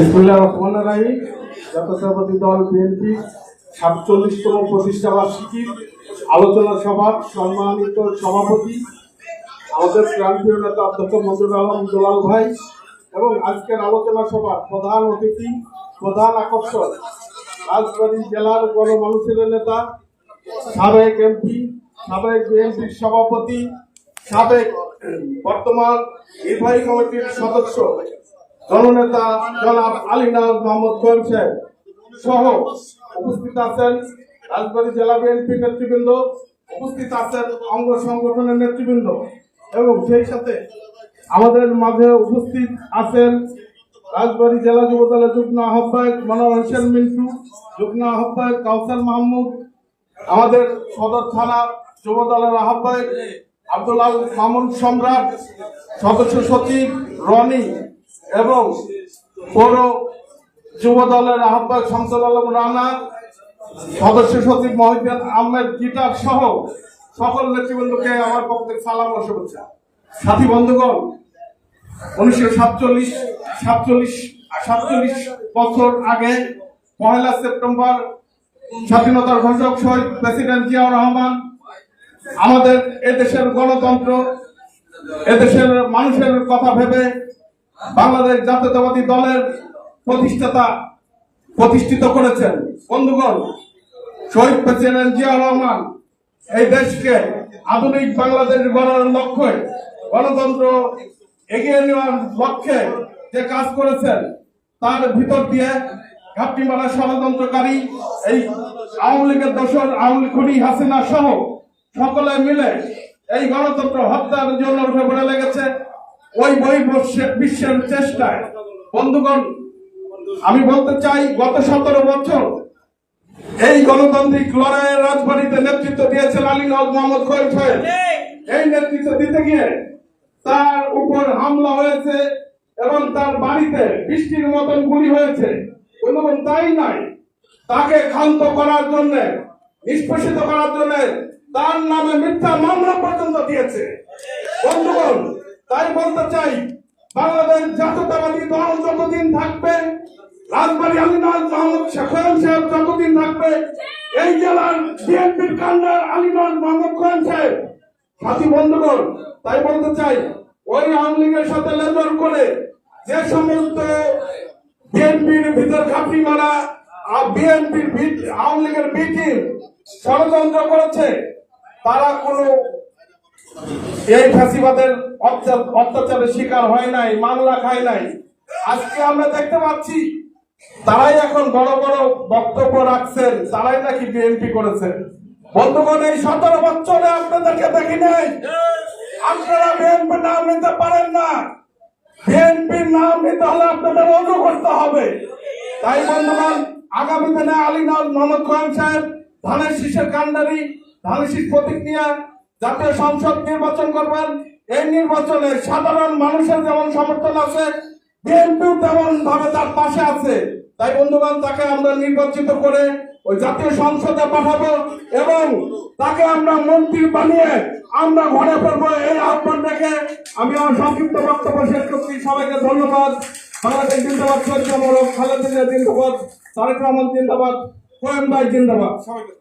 বিসমুল্লাহ রহমান রাহিম। জাতীয়তাবাদী দল বিএনপি, সাতচল্লিশতম প্রতিষ্ঠা বার্ষিকীর আলোচনা সভার সম্মানিত সভাপতি, আমাদের প্রান্তীয় নেতা অধ্যক্ষ মজুর আলম দুলাল ভাই এবং আজকের আলোচনা সভার প্রধান অতিথি, প্রধান আকর্ষণ রাজবাড়ী জেলার গণমানুষের নেতা, সাবেক এমপি, সাবেক বিএনপির সভাপতি, সাবেক বর্তমান নির্বাহী কমিটির সদস্য জননেতা জনাব আলীনাজ মোহাম্মদ কোয়েম সাহেব সহ উপস্থিত আছেন রাজবাড়ী জেলা বিএনপি নেতৃবৃন্দ, উপস্থিত আছেন অঙ্গ সংগঠনের নেতৃবৃন্দ এবং সেই সাথে আমাদের মাঝে উপস্থিত আছেন রাজবাড়ী জেলা যুব দলের যুগ্ম আহ্বায়ক মনোয়ার হোসেন মিন্টু, যুগ্ম আহ্বায়ক কাউসার মাহমুদ, আমাদের সদর থানা যুব দলের আহ্বায়ক আব্দুল্লাহ মামুন সম্রাট, সদস্য সচিব রনি এবং পৌর যুব দলের আহ্বায়ক শামসুল আলম রানা, সদস্য সচিব মহিউদ্দিন আহমেদ, গিটার সহ সকল নেতৃবৃন্দকে আমার পক্ষ থেকে সালাম ও শুভেচ্ছা। সাথী বন্ধুগণ, উনিশশো সাতচল্লিশ সাতচল্লিশ সাতচল্লিশ বছর আগে পহেলা সেপ্টেম্বর স্বাধীনতার ঘোষক শহীদ প্রেসিডেন্ট জিয়াউর রহমান, আমাদের এদেশের গণতন্ত্র, এদেশের মানুষের কথা ভেবে বাংলাদেশ জাতীয়তাবাদী দলের প্রতিষ্ঠাতা প্রতিষ্ঠিত করেছেন। বন্ধুগণ, শহীদ প্রেসিডেন্ট জিয়াউর রহমান এই দেশকে আধুনিক বাংলাদেশ গড়ার লক্ষ্যে, গণতন্ত্র এগিয়ে নেওয়ার লক্ষ্যে যে কাজ করেছেন, তার ভিতর দিয়ে ঘাপটি মারা ষড়যন্ত্রকারী এই আওয়ামী লীগের দোষর আওয়ামী খুনি হাসিনা সহ সকলে মিলে এই গণতন্ত্র হত্যার জন্য উঠে পড়ে লেগেছে। ওই বই বিশ্বের চেষ্টায়। বন্ধুগণ, আমি বলতে চাই, গত সতেরো বছর এই গণতান্ত্রিক লড়াইয়ের রাজবাড়িতে নেতৃত্ব দিয়েছেন আলী নজ মোহাম্মদ সাহেব। এই নেতৃত্ব দিতে গিয়ে তার উপর হামলা হয়েছে এবং তার বাড়িতে বৃষ্টির মতন গুলি হয়েছে। বন্ধুগণ, তাই নাই তাকে ক্ষান্ত করার জন্য, নিষ্পেষিত করার জন্য তার নামে মিথ্যা মামলা পর্যন্ত দিয়েছে। বন্ধুগণ তাই বলতে চাই, বাংলাদেশ জাতীয়তাবাদী দল যতদিন থাকবে, রাজবাড়ী আলীনাথ মোহাম্মদ শেখর সাহেব যতদিন থাকবে, এই জেলার বিএনপির কান্ডার আলীনাথ মোহাম্মদ খোয়েন সাহেব। সাথী বন্ধুগণ, তাই বলতে চাই, ওই আওয়ামী লীগের সাথে লেনদেন করে যে সমস্ত বিএনপির ভিতর খাপড়ি মারা বিএনপির আওয়ামী লীগের বিটির ষড়যন্ত্র করেছে, তারা কোনো এই ফাঁসিবাদের অত্যাচারের শিকার হয় নাই, মামলা খায় নাই। আজকে আমরা দেখতে পাচ্ছি, তারাই এখন বড় বড় বক্তব্য রাখছেন, তারাই নাকি বিএনপি করেছেন বন্ধুগণ, এই সতেরো বছরে আপনাদেরকে দেখি নাই? আপনারা বিএনপি নাম নিতে পারেন না। বিএনপির নাম নিতে হলে আপনাদের অজু করতে হবে। তাই বন্ধুগণ, আগামী দিনে আলীনাথ মোহাম্মদ খোয়ান সাহেব ধানের শীষের কান্ডারি ধানের শীষ প্রতীক নিয়ে জাতীয় সংসদ নির্বাচন করবেন। এই নির্বাচনে সাধারণ মানুষের যেমন সমর্থন আছে বিএনপিও তেমন ভাবে তার পাশে আছে। তাই বন্ধুগণ, তাকে আমরা নির্বাচিত করে ওই জাতীয় সংসদে পাঠাবো এবং তাকে আমরা মন্ত্রী বানিয়ে আমরা ঘরে ফেলব। এই আহ্বান রেখে আমি আমার সংক্ষিপ্ত বক্তব্য শেষ করছি। সবাইকে ধন্যবাদ। বাংলাদেশ জিন্দাবাদ সৈয়দ মোরক খালেদ জিন্দাবাদ, তারেক রহমান জিন্দাবাদ কোয়েম ভাই জিন্দাবাদ। সবাইকে